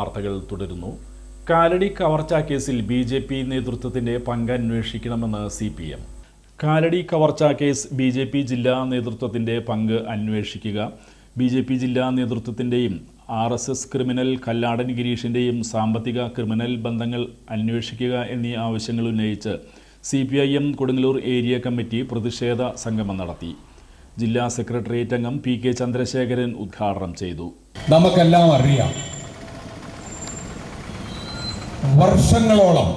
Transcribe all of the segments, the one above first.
വാർത്തകൾ തുടരുന്നു. കാലടി കവർച്ച കേസിൽ ബി ജെ പി നേതൃത്വത്തിന്റെ പങ്ക് അന്വേഷിക്കണമെന്ന് സി പി എം. കാലടി കവർച്ച കേസ് ബി ജെ പി ജില്ലാ നേതൃത്വത്തിന്റെ പങ്ക് അന്വേഷിക്കുക. ബി ജെ പി ജില്ലാ നേതൃത്വത്തിന്റെയും R S S criminal Kalladan ഗിരീഷിന്റെയും സാമ്പത്തിക ക്രിമിനൽ ബന്ധങ്ങൾ അന്വേഷിക്കുക എന്നീ ആവശ്യങ്ങൾ ഉന്നയിച്ച് C P I M Kodungallur area committee പ്രതിഷേധ സംഗമം നടത്തി. ജില്ലാ സെക്രട്ടേറിയറ്റ് അംഗം പി കെ ചന്ദ്രശേഖരൻ ഉദ്ഘാടനം ചെയ്തു. നമുക്കെല്ലാം അറിയാം വർഷങ്ങളോളം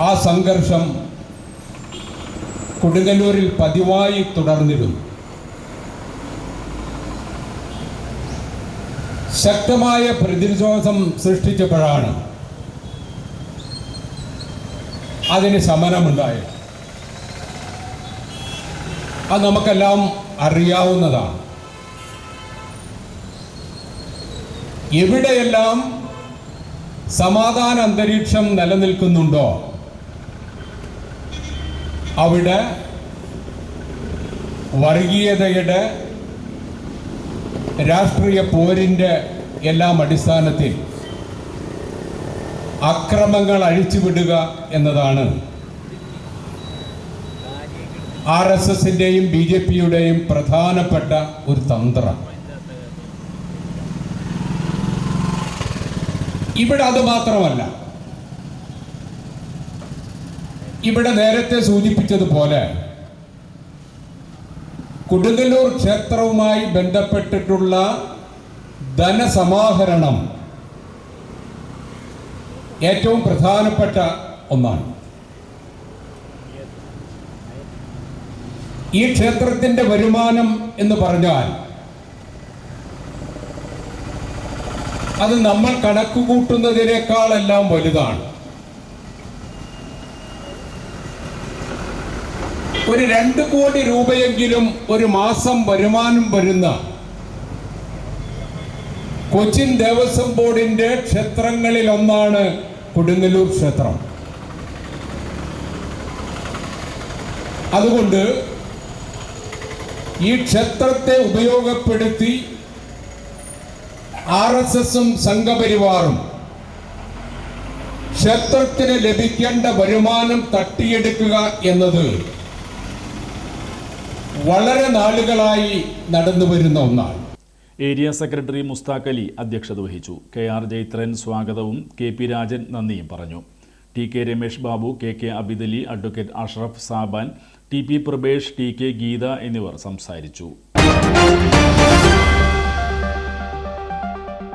ആ സംഘർഷം കൊടുങ്ങല്ലൂരിൽ പതിവായി തുടർന്നിരുന്നു. ശക്തമായ പ്രതിരോധം സൃഷ്ടിച്ചപ്പോഴാണ് അതിന് ശമനമുണ്ടായത്. അത് നമുക്കെല്ലാം അറിയാവുന്നതാണ്. എവിടെയെല്ലാം സമാധാന അന്തരീക്ഷം നിലനിൽക്കുന്നുണ്ടോ? അവിടെ വർഗീയതയുടെ രാഷ്ട്രീയ പോരിന്റെ എല്ലാം അടിസ്ഥാനത്തിൽ അക്രമങ്ങൾ അഴിച്ചുവിടുക എന്നതാണ്. ആർ എസ് എസിന്റെയും ബി ജെ പിയുടെയും പ്രധാനപ്പെട്ട ഒരു തന്ത്രം. ഇവിടെ അത് മാത്രമല്ല. ഇവിടെ നേരത്തെ സൂചിപ്പിച്ചതുപോലെ കൊടുങ്ങല്ലൂർ ക്ഷേത്രവുമായി ബന്ധപ്പെട്ടിട്ടുള്ള ധനസമാഹരണം ഏറ്റവും പ്രധാനപ്പെട്ട ഒന്നാണ്. ഈ ക്ഷേത്രത്തിന്റെ വരുമാനം എന്ന് പറഞ്ഞാൽ അത് നമ്മൾ കണക്ക് കൂട്ടുന്നതിനേക്കാളെല്ലാം വലുതാണ്. ഒരു രണ്ട് കോടി രൂപയെങ്കിലും ഒരു മാസം വരുമാനം വരുന്ന കൊച്ചിൻ ദേവസ്വം ബോർഡിന്റെ ക്ഷേത്രങ്ങളിൽ ഒന്നാണ് കൊടുങ്ങല്ലൂർ ക്ഷേത്രം. അതുകൊണ്ട് ഈ ക്ഷേത്രത്തെ ഉപയോഗപ്പെടുത്തി ആർ എസ് എസും സംഘപരിവാറും ക്ഷേത്രത്തിന് ലഭിക്കേണ്ട വരുമാനം തട്ടിയെടുക്കുക എന്നത് വളരെ നാളുകളായി നടന്നു വരുന്ന ഒന്നാണ്. ഏരിയ സെക്രട്ടറി മുസ്താഖ് അലി അധ്യക്ഷത വഹിച്ചു. കെ ആർ ജൈത്രൻ സ്വാഗതവും കെ പി രാജൻ നന്ദിയും പറഞ്ഞു. T K Ramesh Babu K K Abidali advocate Ashraf Saban T P Prabhesh T K Geetha എന്നിവർ സംസാരിച്ചു.